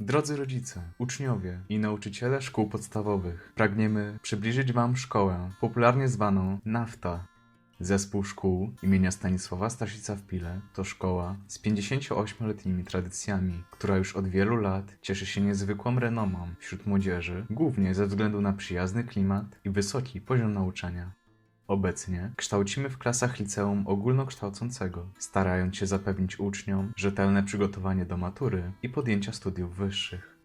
Drodzy rodzice, uczniowie i nauczyciele szkół podstawowych, pragniemy przybliżyć Wam szkołę, popularnie zwaną NAFTA. Zespół szkół imienia Stanisława Staszica w Pile to szkoła z 58-letnimi tradycjami, która już od wielu lat cieszy się niezwykłą renomą wśród młodzieży, głównie ze względu na przyjazny klimat i wysoki poziom nauczania. Obecnie kształcimy w klasach liceum ogólnokształcącego, starając się zapewnić uczniom rzetelne przygotowanie do matury i podjęcia studiów wyższych.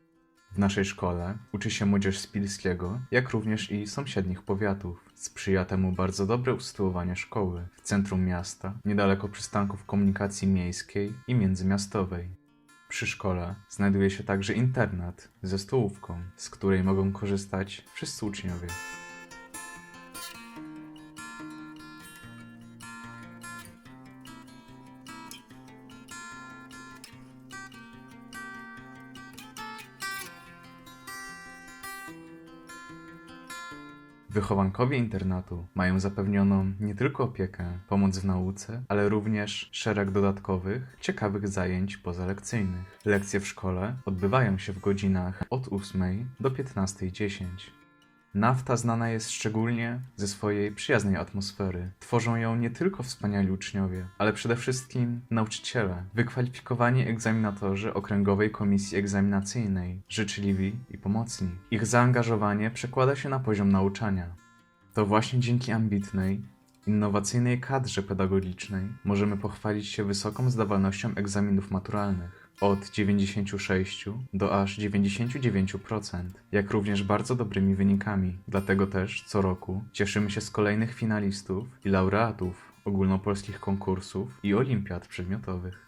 W naszej szkole uczy się młodzież z Pilskiego, jak również i sąsiednich powiatów. Sprzyja temu bardzo dobre usytuowanie szkoły w centrum miasta, niedaleko przystanków komunikacji miejskiej i międzymiastowej. Przy szkole znajduje się także internat ze stołówką, z której mogą korzystać wszyscy uczniowie. Wychowankowie internatu mają zapewnioną nie tylko opiekę, pomoc w nauce, ale również szereg dodatkowych, ciekawych zajęć pozalekcyjnych. Lekcje w szkole odbywają się w godzinach od 8 do 15.10. Nafta znana jest szczególnie ze swojej przyjaznej atmosfery. Tworzą ją nie tylko wspaniali uczniowie, ale przede wszystkim nauczyciele, wykwalifikowani egzaminatorzy Okręgowej Komisji Egzaminacyjnej, życzliwi i pomocni. Ich zaangażowanie przekłada się na poziom nauczania. To właśnie dzięki ambitnej, innowacyjnej kadrze pedagogicznej możemy pochwalić się wysoką zdawalnością egzaminów maturalnych od 96 do aż 99%, jak również bardzo dobrymi wynikami. Dlatego też co roku cieszymy się z kolejnych finalistów i laureatów ogólnopolskich konkursów i olimpiad przedmiotowych.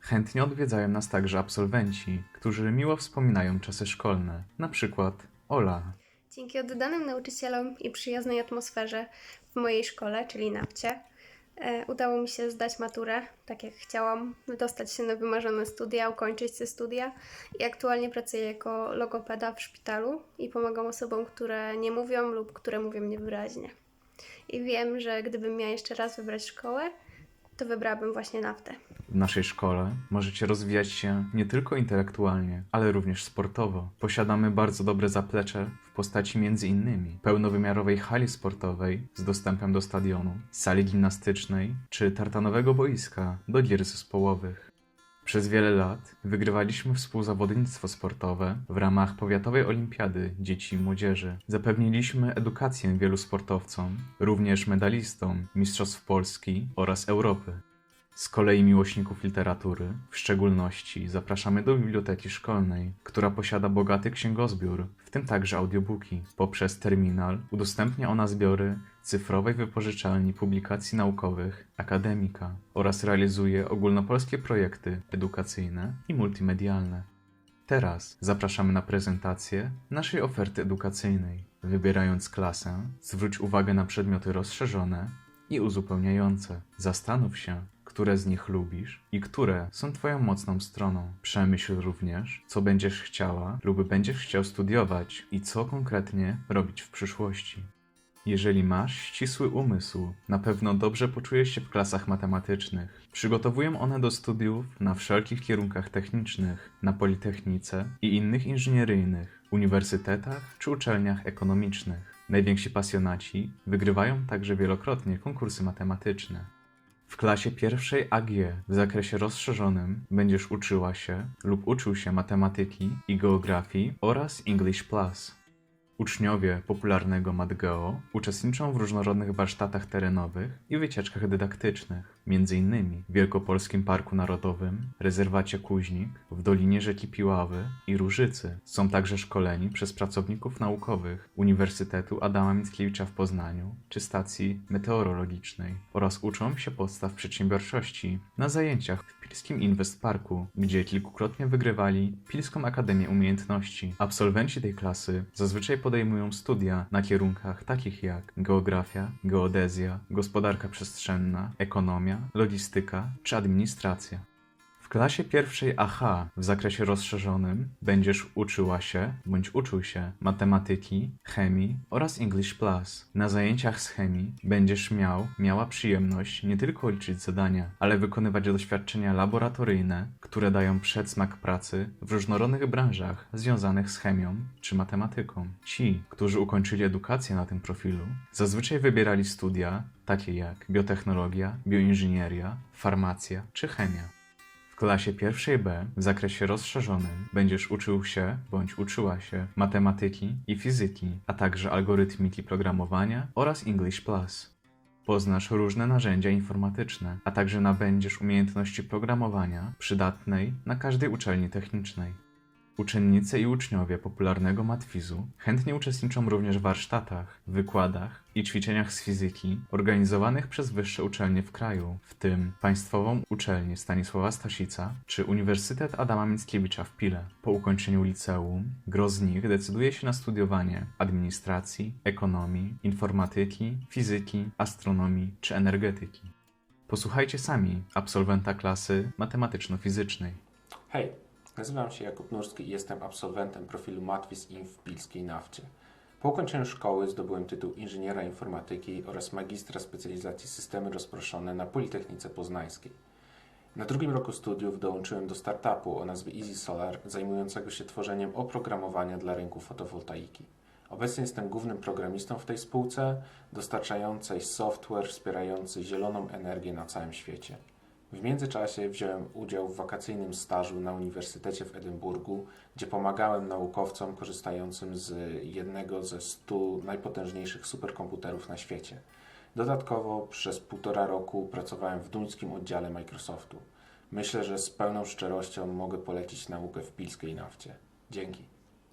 Chętnie odwiedzają nas także absolwenci, którzy miło wspominają czasy szkolne, na przykład Ola, Dzięki oddanym nauczycielom i przyjaznej atmosferze w mojej szkole, czyli NAWCie, e, udało mi się zdać maturę, tak jak chciałam, dostać się na wymarzone studia, ukończyć te studia i aktualnie pracuję jako logopeda w szpitalu i pomagam osobom, które nie mówią lub które mówią niewyraźnie. I wiem, że gdybym miała jeszcze raz wybrać szkołę, to wybrałabym właśnie naftę. W naszej szkole możecie rozwijać się nie tylko intelektualnie, ale również sportowo. Posiadamy bardzo dobre zaplecze w postaci m.in. pełnowymiarowej hali sportowej z dostępem do stadionu, sali gimnastycznej czy tartanowego boiska do gier zespołowych. Przez wiele lat wygrywaliśmy współzawodnictwo sportowe w ramach Powiatowej Olimpiady Dzieci i Młodzieży. Zapewniliśmy edukację wielu sportowcom, również medalistom Mistrzostw Polski oraz Europy. Z kolei miłośników literatury, w szczególności zapraszamy do biblioteki szkolnej, która posiada bogaty księgozbiór, w tym także audiobooki. Poprzez terminal udostępnia ona zbiory cyfrowej wypożyczalni publikacji naukowych Akademika oraz realizuje ogólnopolskie projekty edukacyjne i multimedialne. Teraz zapraszamy na prezentację naszej oferty edukacyjnej. Wybierając klasę, zwróć uwagę na przedmioty rozszerzone i uzupełniające. Zastanów się, które z nich lubisz i które są Twoją mocną stroną. Przemyśl również, co będziesz chciała lub będziesz chciał studiować i co konkretnie robić w przyszłości. Jeżeli masz ścisły umysł, na pewno dobrze poczujesz się w klasach matematycznych. Przygotowują one do studiów na wszelkich kierunkach technicznych, na Politechnice i innych inżynieryjnych, uniwersytetach czy uczelniach ekonomicznych. Najwięksi pasjonaci wygrywają także wielokrotnie konkursy matematyczne. W klasie pierwszej AG w zakresie rozszerzonym będziesz uczyła się lub uczył się matematyki i geografii oraz English Plus. Uczniowie popularnego MatGeo uczestniczą w różnorodnych warsztatach terenowych i wycieczkach dydaktycznych, m.in. w Wielkopolskim Parku Narodowym, rezerwacie Kuźnik, w Dolinie Rzeki Piławy i Różycy. Są także szkoleni przez pracowników naukowych Uniwersytetu Adama Mickiewicza w Poznaniu czy stacji meteorologicznej oraz uczą się podstaw przedsiębiorczości na zajęciach w Pilskim Invest Parku, gdzie kilkukrotnie wygrywali Pilską Akademię Umiejętności. Absolwenci tej klasy zazwyczaj podejmują studia na kierunkach takich jak geografia, geodezja, gospodarka przestrzenna, ekonomia, logistyka czy administracja. W klasie pierwszej AH w zakresie rozszerzonym będziesz uczyła się bądź uczył się matematyki, chemii oraz English Plus. Na zajęciach z chemii będziesz miał, miała przyjemność nie tylko liczyć zadania, ale wykonywać doświadczenia laboratoryjne, które dają przedsmak pracy w różnorodnych branżach związanych z chemią czy matematyką. Ci, którzy ukończyli edukację na tym profilu, zazwyczaj wybierali studia takie jak biotechnologia, bioinżynieria, farmacja czy chemia. W klasie pierwszej B w zakresie rozszerzonym będziesz uczył się bądź uczyła się matematyki i fizyki, a także algorytmiki programowania oraz English Plus. Poznasz różne narzędzia informatyczne, a także nabędziesz umiejętności programowania przydatnej na każdej uczelni technicznej. Uczennice i uczniowie popularnego matwizu chętnie uczestniczą również w warsztatach, wykładach i ćwiczeniach z fizyki organizowanych przez wyższe uczelnie w kraju, w tym Państwową Uczelnię Stanisława Staszica czy Uniwersytet Adama Mickiewicza w Pile. Po ukończeniu liceum, gro z nich decyduje się na studiowanie administracji, ekonomii, informatyki, fizyki, astronomii czy energetyki. Posłuchajcie sami absolwenta klasy matematyczno-fizycznej. Hej, nazywam się Jakub Nurski i jestem absolwentem profilu Matwis Inf w Pilskiej Nafcie. Po ukończeniu szkoły zdobyłem tytuł inżyniera informatyki oraz magistra specjalizacji systemy rozproszone na Politechnice Poznańskiej. Na drugim roku studiów dołączyłem do startupu o nazwie Easy Solar, zajmującego się tworzeniem oprogramowania dla rynku fotowoltaiki. Obecnie jestem głównym programistą w tej spółce, dostarczającej software wspierający zieloną energię na całym świecie. W międzyczasie wziąłem udział w wakacyjnym stażu na Uniwersytecie w Edynburgu, gdzie pomagałem naukowcom korzystającym z jednego ze 100 najpotężniejszych superkomputerów na świecie. Dodatkowo przez półtora roku pracowałem w duńskim oddziale Microsoftu. Myślę, że z pełną szczerością mogę polecić naukę w pilskiej nafcie. Dzięki.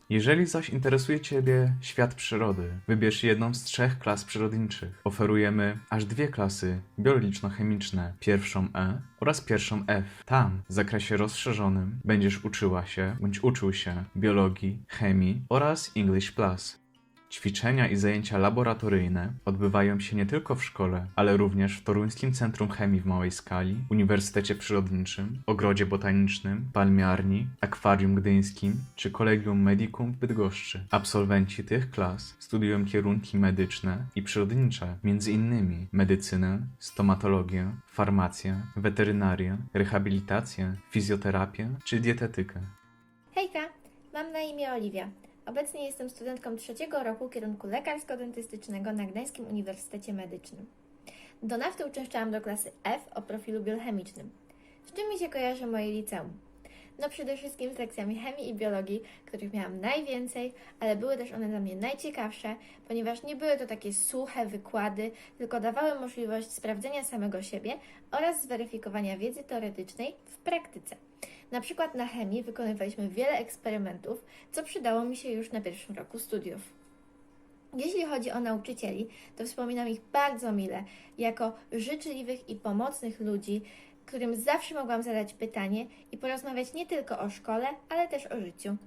Jeżeli zaś interesuje Ciebie świat przyrody, wybierz jedną z trzech klas przyrodniczych. Oferujemy aż dwie klasy biologiczno-chemiczne, pierwszą E oraz pierwszą F. Tam, w zakresie rozszerzonym, będziesz uczyła się bądź uczył się biologii, chemii oraz English Plus. Ćwiczenia i zajęcia laboratoryjne odbywają się nie tylko w szkole, ale również w Toruńskim Centrum Chemii w małej skali, Uniwersytecie Przyrodniczym, Ogrodzie Botanicznym, Palmiarni, Akwarium Gdyńskim czy Collegium Medicum w Bydgoszczy. Absolwenci tych klas studiują kierunki medyczne i przyrodnicze, m.in. medycynę, stomatologię, farmację, weterynarię, rehabilitację, fizjoterapię czy dietetykę. Hejka, mam na imię Oliwia. Obecnie jestem studentką trzeciego roku kierunku lekarsko-dentystycznego na Gdańskim Uniwersytecie Medycznym. Do nafty uczęszczałam do klasy F o profilu biochemicznym. Z czym mi się kojarzy moje liceum? No przede wszystkim z lekcjami chemii i biologii, których miałam najwięcej, ale były też one dla mnie najciekawsze, ponieważ nie były to takie suche wykłady, tylko dawały możliwość sprawdzenia samego siebie oraz zweryfikowania wiedzy teoretycznej w praktyce. Na przykład na chemii wykonywaliśmy wiele eksperymentów, co przydało mi się już na pierwszym roku studiów. Jeśli chodzi o nauczycieli, to wspominam ich bardzo mile, jako życzliwych i pomocnych ludzi, którym zawsze mogłam zadać pytanie i porozmawiać nie tylko o szkole, ale też o życiu.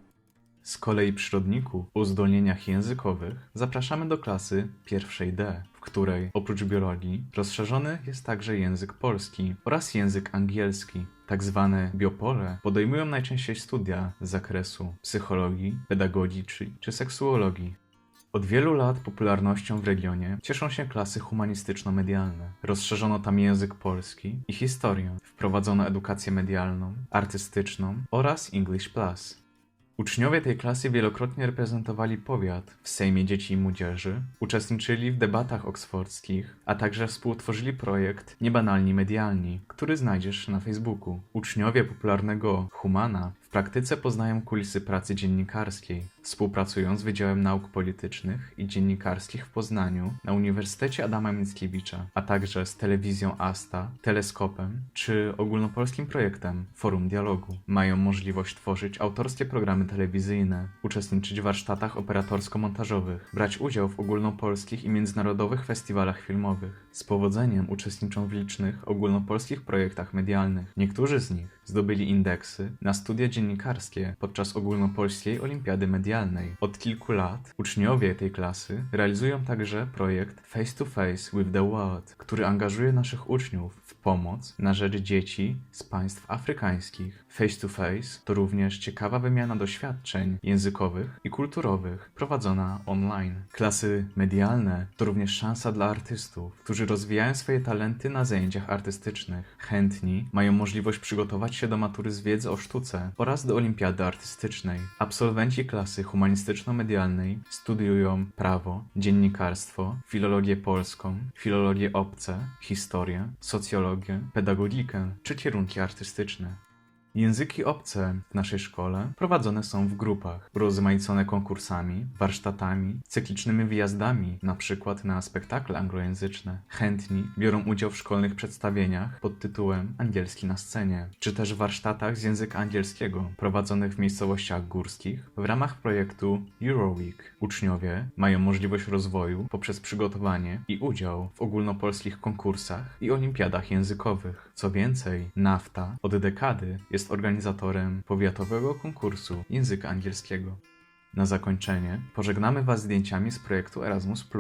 Z kolei przyrodników o uzdolnieniach językowych zapraszamy do klasy pierwszej D, w której oprócz biologii rozszerzony jest także język polski oraz język angielski. Tak zwane biopole podejmują najczęściej studia z zakresu psychologii, pedagogii czy, czy seksuologii. Od wielu lat popularnością w regionie cieszą się klasy humanistyczno-medialne. Rozszerzono tam język polski i historię, wprowadzono edukację medialną, artystyczną oraz English Plus. Uczniowie tej klasy wielokrotnie reprezentowali powiat w Sejmie Dzieci i Młodzieży, uczestniczyli w debatach oksfordzkich, a także współtworzyli projekt Niebanalni Medialni, który znajdziesz na Facebooku. Uczniowie popularnego Humana praktyce poznają kulisy pracy dziennikarskiej, współpracują z Wydziałem Nauk Politycznych i Dziennikarskich w Poznaniu na Uniwersytecie Adama Mickiewicza, a także z telewizją Asta, Teleskopem czy ogólnopolskim projektem Forum Dialogu. Mają możliwość tworzyć autorskie programy telewizyjne, uczestniczyć w warsztatach operatorsko-montażowych, brać udział w ogólnopolskich i międzynarodowych festiwalach filmowych. Z powodzeniem uczestniczą w licznych ogólnopolskich projektach medialnych. Niektórzy z nich zdobyli indeksy na studia dziennikarskie podczas ogólnopolskiej olimpiady medialnej. Od kilku lat uczniowie tej klasy realizują także projekt Face to Face with the World, który angażuje naszych uczniów w pomoc na rzecz dzieci z państw afrykańskich. Face to Face to również ciekawa wymiana doświadczeń językowych i kulturowych prowadzona online. Klasy medialne to również szansa dla artystów, którzy rozwijają swoje talenty na zajęciach artystycznych. Chętni mają możliwość przygotować się do matury z wiedzy o sztuce oraz do olimpiady artystycznej. Absolwenci klasy humanistyczno-medialnej studiują prawo, dziennikarstwo, filologię polską, filologię obce, historię, socjologię, pedagogikę czy kierunki artystyczne. Języki obce w naszej szkole prowadzone są w grupach, rozmaicone konkursami, warsztatami, cyklicznymi wyjazdami, na przykład na spektakle anglojęzyczne. Chętni biorą udział w szkolnych przedstawieniach pod tytułem Angielski na scenie, czy też warsztatach z języka angielskiego prowadzonych w miejscowościach górskich w ramach projektu Euroweek. Uczniowie mają możliwość rozwoju poprzez przygotowanie i udział w ogólnopolskich konkursach i olimpiadach językowych. Co więcej, NAFTA od dekady jest organizatorem powiatowego konkursu języka angielskiego. Na zakończenie pożegnamy Was zdjęciami z projektu Erasmus.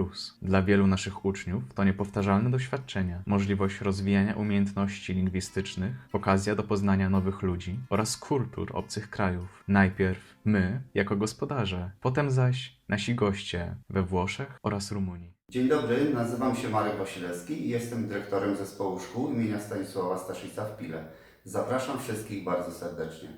Dla wielu naszych uczniów to niepowtarzalne doświadczenia, możliwość rozwijania umiejętności lingwistycznych, okazja do poznania nowych ludzi oraz kultur obcych krajów. Najpierw my, jako gospodarze, potem zaś nasi goście we Włoszech oraz Rumunii. Dzień dobry, nazywam się Marek Wasilewski i jestem dyrektorem zespołu szkół imienia Stanisława Staszica w Pile. Zapraszam wszystkich bardzo serdecznie.